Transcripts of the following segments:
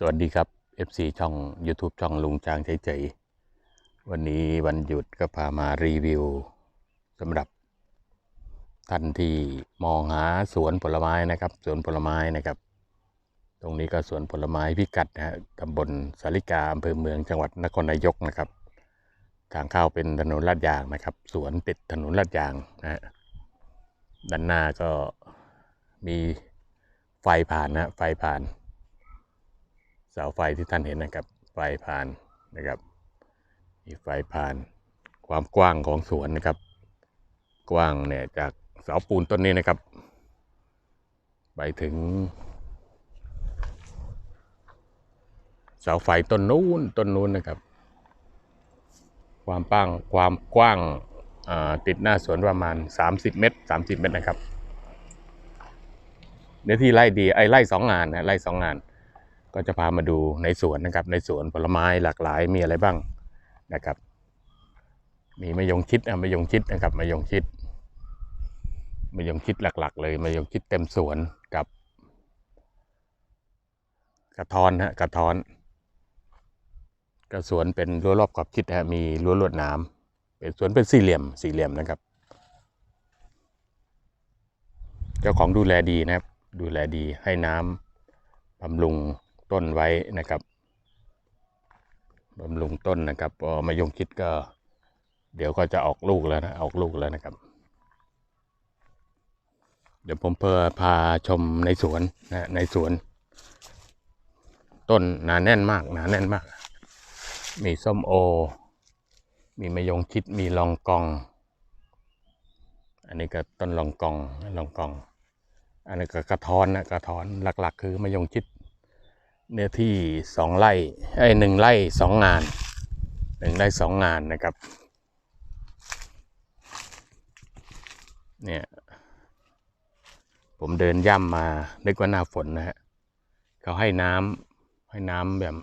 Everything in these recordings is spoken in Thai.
สวัสดีครับ FC ช่อง YouTube ช่องลุงจางเฉยๆวันนี้วันหยุดก็พามารีวิวสำหรับท่านที่มองหาสวนผลไม้นะครับ สวนผลไม้นะครับ ตรงนี้ก็สวนผลไม้พิกัดนะฮะตำบลสาริกาอำเภอเมืองจังหวัดนครนายกนะครับ ทางเข้าเป็นถนนลาดยางนะครับ สวนติดถนนลาดยางนะฮะด้านหน้าก็มีไฟผ่านนะฮะไฟผ่าน เสาไฟที่ท่านเห็นนะครับ ไฟผ่านนะครับมีไฟผ่านความกว้างของสวนนะครับ กว้างเนี่ยจากเสาปูนต้นนี้นะครับ ไปถึง เสาไฟต้นนู้นต้นนู้นนะครับ ความป้างความกว้างติดหน้าสวนประมาณ 30 เมตร 30 เมตรนะครับเนื้อที่ไร่ดีไอ้ไร่สองงานนะไร่สองงาน ก็จะพามาดูในสวนนะครับ ในสวนผลไม้หลากหลายมีอะไรบ้างนะครับ มีมะยงชิดอะมะยงชิดนะครับมะยงชิดมะยงชิดหลัก ๆ เลยมะยงชิดเต็มสวนกับกระท้อนฮะกระท้อน กระสวนเป็นรั้วรอบขอบชิดฮะมีรั้วลวดหน้ำเป็นสวนเป็นสี่เหลี่ยมสี่เหลี่ยมนะครับ เจ้าของดูแลดีนะครับ ดูแลดีให้น้ำบำรุง ต้นไว้นะครับบำรุงต้นนะครับพอมายงชิดก็ เดี๋ยวก็จะออกลูกแล้วนะออกลูกแล้วนะครับ เดี๋ยวผมเพอพาชมในสวนนะในสวน ต้นหนาแน่นมากหนาแน่นมาก มีส้มโอ มีมะยงชิดมีลองกอง อันนี้ก็ต้นลองกองลองกอง อันนี้ก็กระท้อนนะกระท้อนหลัก ๆ คือมะยงชิด เนื้อที่สองไร่ไอ้หนึ่งไร่สองงานหนึ่งไร่สองงานนะครับเนี่ยผมเดินย่ำมานึกว่าหน้าฝนนะฮะเขาให้น้ำให้น้ำแบบ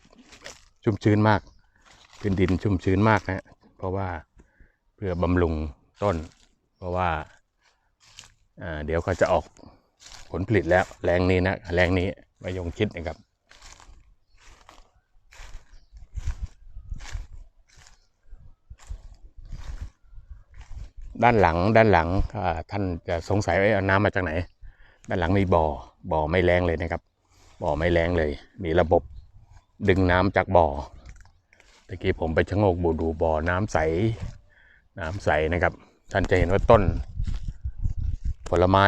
ชุ่มชื้นมากพื้นดินชุ่มชื้นมากนะฮะเพราะว่าเพื่อบำรุงต้น เพราะว่าเดี๋ยวเขาจะออกผลผลิตแล้วแรงนี้นะแรงนี้มายงชิดนะครับ ด้านหลังด้านหลังท่านจะสงสัยว่าน้ำมาจากไหน ด้านหลังมีบ่อบ่อไม่แรงเลยนะครับ บ่อไม่แรงเลย มีระบบดึงน้ำจากบ่อตะกี้ผมไปชะโงกบูดูบ่อน้ำใส น้ำใสนะครับ ท่านจะเห็นว่าต้น ผลไม้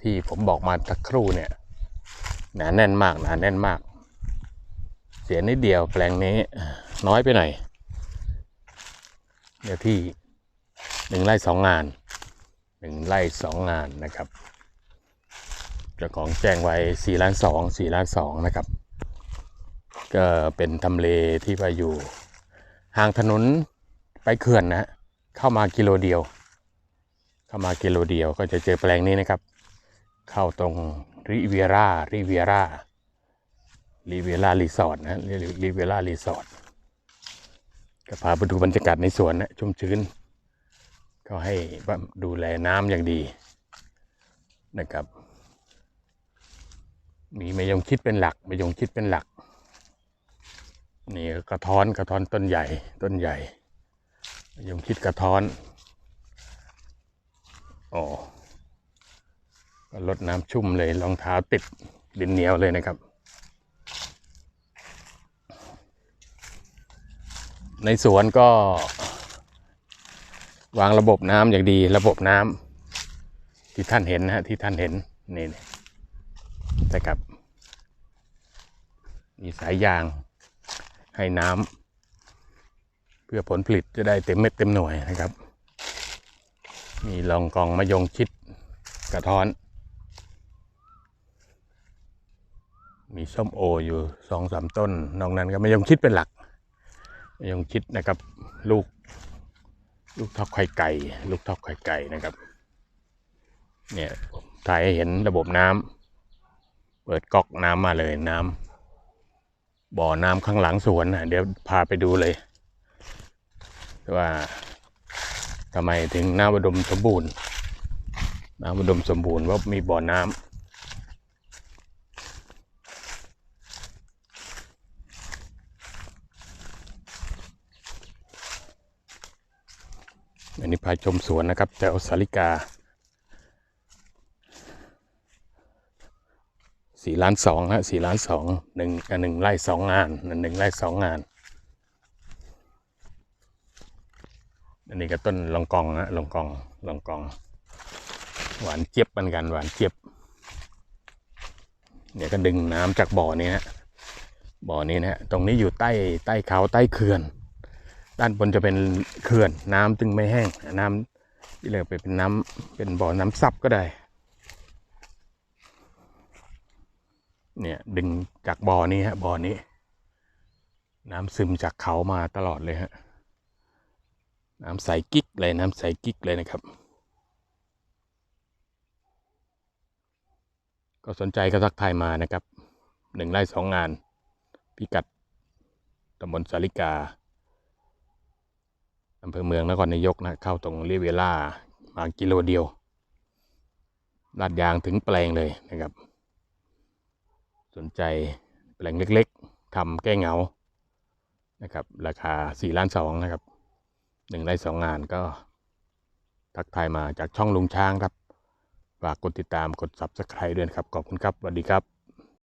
ที่ผมบอกมาสักครู่เนี่ยหนาแน่นมากหนาแน่นมาก เสียนิดเดียวแปลงนี้น้อยไปหน่อยเดี๋ยวที่ หนึ่งไร่สองงานหนึ่งไร่สองงานนะครับเจ้าของแจ้งไว้สี่ล้านสองสี่ล้านสองนะครับ ก็เป็นทำเลที่ไปอยู่ห่างถนนไปเขื่อนนะฮะเข้ามากิโลเดียว เข้ามากิโลเดียวก็จะเจอแปลงนี้นะครับ เข้าตรงริเวียร่าริเวียร่าริเวียร่ารีสอร์ทนะริเวียร่ารีสอร์ทก็พาไปดูบรรยากาศในสวนนะชุ่มชื้น ก็ให้ดูแลน้ำอย่างดีนะครับ มีมะยงชิดเป็นหลักมะยงชิดเป็นหลัก นี่กระท้อนกระท้อนต้นใหญ่ต้นใหญ่มะยงชิดกระท้อนอ๋อก็ลดน้ำชุ่มเลยรองเท้าติดดินเหนียวเลยนะครับ ในสวนก็ วางระบบน้ำอย่างดีระบบน้ำที่ท่านเห็นนะฮะที่ท่านเห็นนี่นะครับ มีสายยางให้น้ำเพื่อผลผลิตจะได้เต็มเม็ดเต็มหน่วยนะครับ มีลองกองมะยงชิดกระท้อน มีส้มโออยู่สองสามต้น นอกนั้นก็มะยงชิดเป็นหลักมะยงชิดนะครับ ลูก ลูกทอกไข่ไก่ ลูกทอกไข่ไก่นะครับ เนี่ยถ่ายให้เห็นระบบน้ำเปิดก๊อกน้ำมาเลยน้ำบ่อน้ำข้างหลังสวนนะเดี๋ยวพาไปดูเลย ว่าทำไมถึงน้ำอุดมสมบูรณ์ น้ำอุดมสมบูรณ์ว่ามีบ่อน้ำ อันนี้พาชมสวนนะครับแถวสาริกา สี่ล้านสองฮะสี่ล้านสองหนึ่งอะหนึ่งไร่สองงานหนึ่งไร่สองงาน อันนี้ก็ต้นลองกองฮะลองกองลองกอง หวานเจี๊ยบเหมือนกันหวานเจี๊ยบเนี่ยก็ดึงน้ำจากบ่อนี้ฮะบ่อนี้นะฮะตรงนี้อยู่ใต้ใต้เขาใต้เขื่อน ด้านบนจะเป็นเขื่อนน้ำจึงไม่แห้ง น้ำที่เรียกไปเป็นน้ำเป็นบ่อน้ำซับก็ได้ เนี่ยดึงจากบ่อนี้ฮะบ่อนี้ น้ำซึมจากเขามาตลอดเลยฮะน้ำใสกิ๊กเลยน้ำใสกิ๊กเลยนะครับ ก็สนใจก็ทักทายมานะครับหนึ่งไร่สองงาน พิกัดตำบลสาริกา อำเภอเมืองนครนายกนะเข้าตรงเรียเวล่ามากิโลเดียวลาดยางถึงแปลงเลยนะครับ สนใจแปลงเล็กๆทำแก้เหงานะครับ ราคา4ล้านสองนะครับหนึ่งไร่สองงานก็ ทักทายมาจากช่องลุงช้างครับ ฝากกดติดตามกด subscribe ด้วยครับ ขอบคุณครับสวัสดีครับ